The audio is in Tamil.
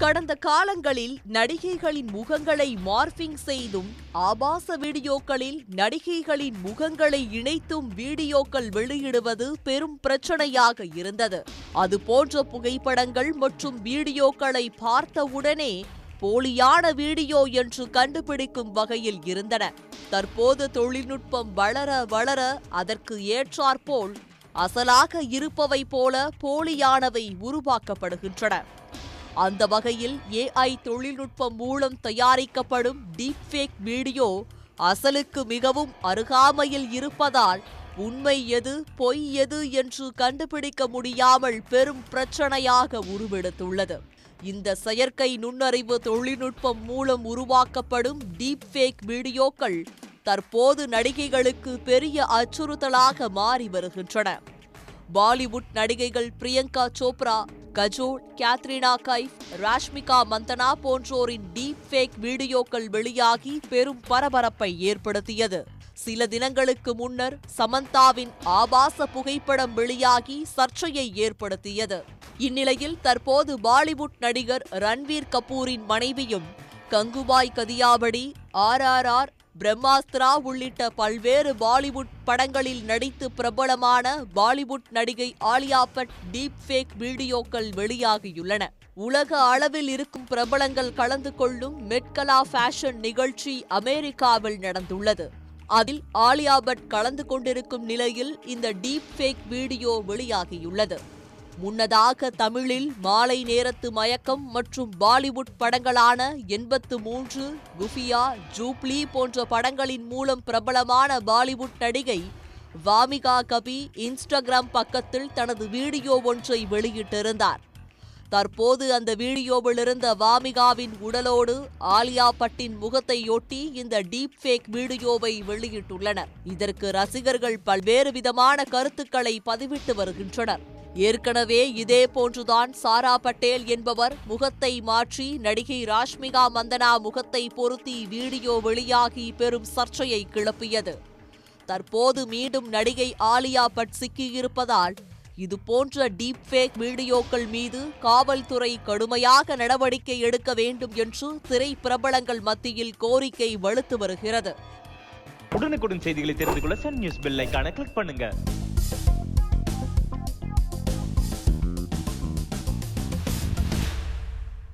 கடந்த காலங்களில் நடிகைகளின் முகங்களை மார்பிங் செய்தும் ஆபாச வீடியோக்களில் நடிகைகளின் முகங்களை இணைத்தும் வீடியோக்கள் வெளியிடுவது பெரும் பிரச்சனையாக இருந்தது. அது போன்ற புகைப்படங்கள் மற்றும் வீடியோக்களை பார்த்தவுடனே போலியான வீடியோ என்று கண்டுபிடிக்கும் வகையில் இருந்தன. தற்போது தொழில்நுட்பம் வளர வளர அதற்கு ஏற்றாற்போல் அசலாக இருப்பவை போல போலியானவை உருவாக்கப்படுகின்றன. அந்த வகையில் ஏஐ தொழில்நுட்பம் மூலம் தயாரிக்கப்படும் டீப்ஃபேக் வீடியோ அசலுக்கு மிகவும் அருகாமையில் இருப்பதால் உண்மை எது பொய் எது என்று கண்டுபிடிக்க முடியாமல் பெரும் பிரச்சனையாக உருவெடுத்துள்ளது. இந்த செயற்கை நுண்ணறிவு தொழில்நுட்பம் மூலம் உருவாக்கப்படும் டீப்ஃபேக் வீடியோக்கள் தற்போது நடிகைகளுக்கு பெரிய அச்சுறுத்தலாக மாறி வருகின்றன. பாலிவுட் நடிகைகள் பிரியங்கா சோப்ரா கஜோல் கேத்ரினா கைஃப் ராஷ்மிகா மந்தனா போன்றோரின் டீப் ஃபேக் வீடியோக்கள் வெளியாகி பெரும் பரபரப்பை ஏற்படுத்தியது. சில தினங்களுக்கு முன்னர் சமந்தாவின் ஆபாச புகைப்படம் வெளியாகி சர்ச்சையை ஏற்படுத்தியது. இந்நிலையில் தற்போது பாலிவுட் நடிகர் ரன்வீர் கபூரின் மனைவியும் கங்குபாய் கதியாபடி ஆர்ஆர்ஆர் பிரம்மாஸ்திரா உள்ளிட்ட பல்வேறு பாலிவுட் படங்களில் நடித்து பிரபலமான பாலிவுட் நடிகை ஆலியா பட் டீப் ஃபேக் வீடியோக்கள் வெளியாகியுள்ளன. உலக அளவில் இருக்கும் பிரபலங்கள் கலந்து கொள்ளும் மெட்கலா ஃபேஷன் நிகழ்ச்சி அமெரிக்காவில் நடந்துள்ளது. அதில் ஆலியா பட் கலந்து கொண்டிருக்கும் நிலையில் இந்த டீப் ஃபேக் வீடியோ வெளியாகியுள்ளது. முன்னதாக தமிழில் மாலை நேரத்து மயக்கம் மற்றும் பாலிவுட் படங்களான எண்பத்து மூன்று குஃபியா ஜூப்ளி போன்ற படங்களின் மூலம் பிரபலமான பாலிவுட் நடிகை வாமிகா கபி இன்ஸ்டாகிராம் பக்கத்தில் தனது வீடியோ ஒன்றை வெளியிட்டிருந்தார். தற்போது அந்த வீடியோவில் இருந்த வாமிகாவின் உடலோடு ஆலியா பட்டின் முகத்தையொட்டி இந்த டீப் ஃபேக் வீடியோவை வெளியிட்டுள்ளனர். இதற்கு ரசிகர்கள் பல்வேறு விதமான கருத்துக்களை பதிவிட்டு வருகின்றனர். ஏற்கனவே இதே போன்றுதான் சாரா பட்டேல் என்பவர் முகத்தை மாற்றி நடிகை ராஷ்மிகா மந்தனா முகத்தை பொருத்தி வீடியோ வெளியாகி பெரும் சர்ச்சையை கிளப்பியது. தற்போது மீண்டும் நடிகை ஆலியா பட் சிக்கியிருப்பதால் இது போன்ற டீப் ஃபேக் வீடியோக்கள் மீது காவல்துறை கடுமையாக நடவடிக்கை எடுக்க வேண்டும் என்று திரை பிரபலங்கள் மத்தியில் கோரிக்கை வலுத்து வருகிறது. உடனுக்குடன் செய்திகளை தெரிந்து கொள்ள சன் நியூஸ் பெல் கிளிக் பண்ணுங்க.